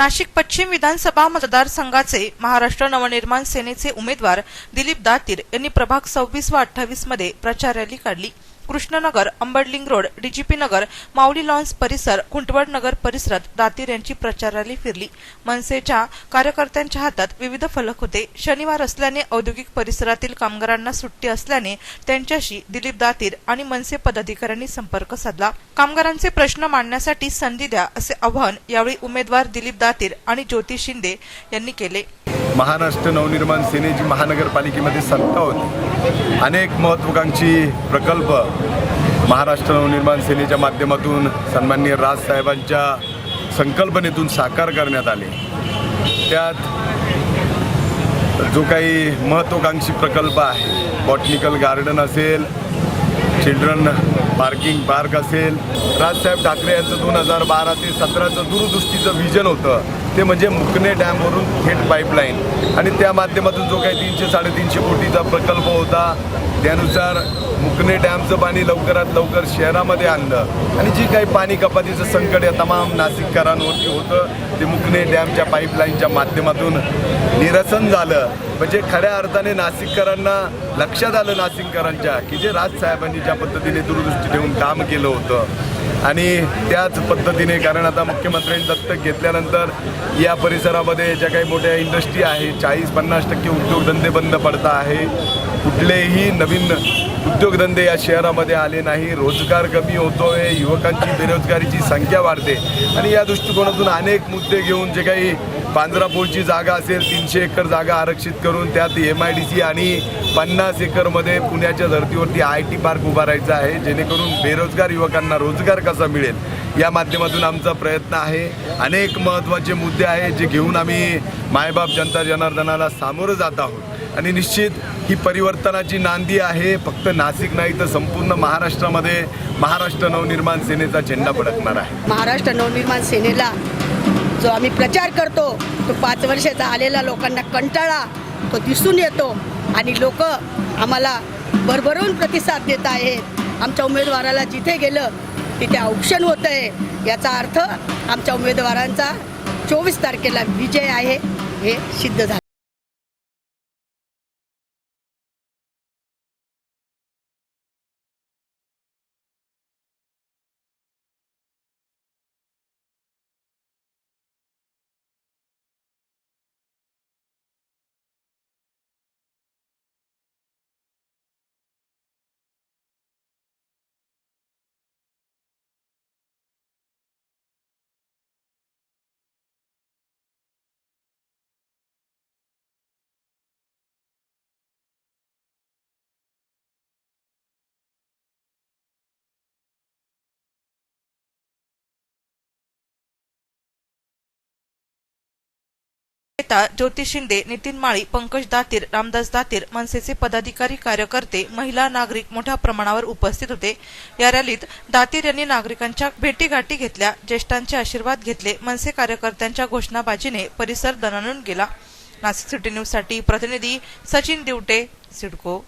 नाशिक पश्चिम विधानसभा मतदारसंघाचे महाराष्ट्र नवनिर्माण सेनेचे उमेदवार दिलीप दातीर यांनी प्रभाग सव्वीस व अठ्ठावीसमध्ये प्रचार रॅली काढली. Krishnanagar Ambad link road DGP Nagar Mauli lawns परिसर खुंटवड नगर परिसरात दातीर यांची प्रचार रॅली फिरली. मनसेच्या कार्यकर्त्यांच्या हातात विविध फलक होते. शनिवार असल्याने औद्योगिक परिसरातील कामगारांना सुट्टी असल्याने त्यांच्याशी दिलीप दातीर आणि मनसे पदाधिकाऱ्यांनी संपर्क साधला. कामगारांचे प्रश्न मांडण्यासाठी संधी द्या असे आवाहन यावेळी उमेदवार दिलीप दातीर आणि ज्योती शिंदे यांनी केले. महाराष्ट्र नवनिर्माण सेनेची महानगरपालिकेमध्ये सत्ता होती. अनेक महत्त्वाकांक्षी प्रकल्प महाराष्ट्र नवनिर्माण सेनेच्या माध्यमातून सन्माननीय राजसाहेबांच्या संकल्पनेतून साकार करण्यात आले. त्यात जो काही महत्त्वाकांक्षी प्रकल्प आहे बॉटनिकल गार्डन असेल चिल्ड्रन पार्किंग पार्क असेल राजसाहेब ठाकरे यांचं दोन हजार बारा ते सतराचं दूरदृष्टीचं व्हिजन होतं. ते म्हणजे मुकणे डॅमवरून थेट पाईपलाईन आणि त्या माध्यमातून जो काही तीनशे साडेतीनशे कोटीचा प्रकल्प होता त्यानुसार मुकणे डॅमचं पाणी लवकरात लवकर शहरामध्ये आणलं. आणि जी काही पाणी कपातीचं संकट या तमाम नाशिककरांवरती होतं ते मुकणे डॅमच्या पाईपलाईनच्या माध्यमातून निरसन झालं. म्हणजे खऱ्या अर्थाने नाशिककरांना लक्षात आलं नाशिककरांच्या की जे राजसाहेबांनी ज्या पद्धतीने दूरदृष्टी ठेवून काम केलं होतं. आणि त्याच पद्धतीने कारण आता मुख्यमंत्र्यांनी दत्तक घेतल्यानंतर या परिसरामध्ये ज्या काही मोठ्या इंडस्ट्री आहे चाळीस पन्नास टक्के उद्योगधंदे बंद पडता आहे. कुठलेही नवीन उद्योग उद्योगधंदे या शहरामध्ये आले नाही. रोजगार कमी होतोय. युवकांची बेरोजगारीची संख्या वाढते. आणि या दृष्टिकोनातून अनेक मुद्दे घेऊन जे काही पांजरापूरची जागा असेल तीनशे एकर जागा आरक्षित करून त्यात एम आय डी सी आणि पन्नास एकरमध्ये पुण्याच्या धर्तीवरती आय टी पार्क उभारायचा आहे. जेणेकरून बेरोजगार युवकांना रोजगार कसा मिळेल? या माध्यमातून आमचा प्रयत्न आहे. अनेक महत्त्वाचे मुद्दे आहेत जे घेऊन आम्ही मायबाप जनता जनार्दनाला सामोरं जात आहोत. आणि निश्चित ही परिवर्तनाची नांदी आहे. फक्त नाशिक नाही तर संपूर्ण महाराष्ट्रामध्ये महाराष्ट्र नवनिर्माण सेनेचा झेंडा भडकणार आहे. महाराष्ट्र नवनिर्माण सेनेला जो आम्ही प्रचार करतो तो पाच वर्षाचा आलेला लोकांना कंटाळा तो दिसून येतो आणि लोक आम्हाला भरभरून प्रतिसाद देत आहेत. आमच्या उमेदवाराला जिथे गेलं तिथे औक्षण होतं आहे. याचा अर्थ आमच्या उमेदवारांचा चोवीस तारखेला विजय आहे हे सिद्ध झालं. नेता ज्योती शिंदे नितीन माळी पंकज दातीर रामदास दातीर मनसेचे पदाधिकारी कार्यकर्ते महिला नागरिक मोठ्या प्रमाणावर उपस्थित होते. या रॅलीत दातीर यांनी नागरिकांच्या भेटीगाठी घेतल्या ज्येष्ठांचे आशीर्वाद घेतले मनसे कार्यकर्त्यांच्या घोषणाबाजीने परिसर दणाणून गेला. नाशिक सिटी न्यूजसाठी प्रतिनिधी सचिन दिवटे सिडको.